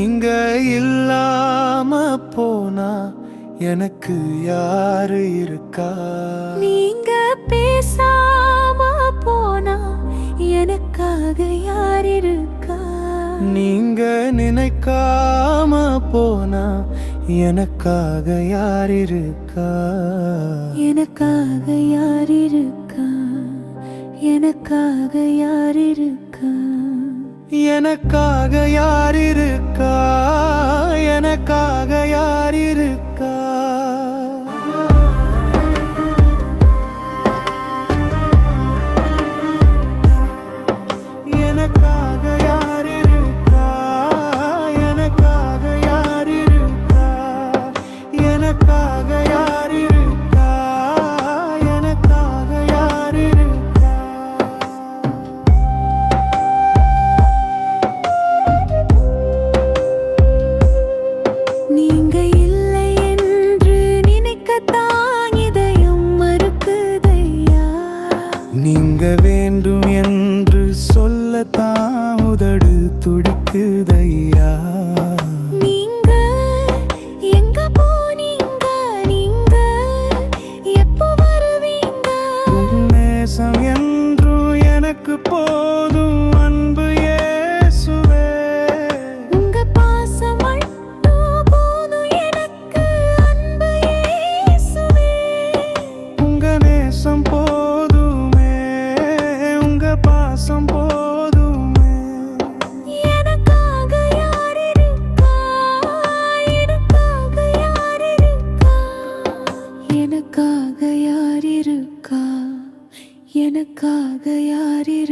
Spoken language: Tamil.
நீங்க இல்லாம போனா எனக்கு யாரு இருக்கா? நீங்க பேசாம போனா எனக்காக யார் இருக்கா? நீங்க நினைக்காம போனா எனக்காக யார் இருக்கா? எனக்காக யார் இருக்கா? எனக்காக யார் இருக்கா? எனக்காக யார் இருக்கா? என்று சொல்லத்தான் உதடு துடிக்குதையா? பாசம் போதுமே. எனக்காக யார் இருக்கா எனக்காக யார் இருக்கா எனக்காக யார் இருக்கா எனக்காக யார் இருக்கா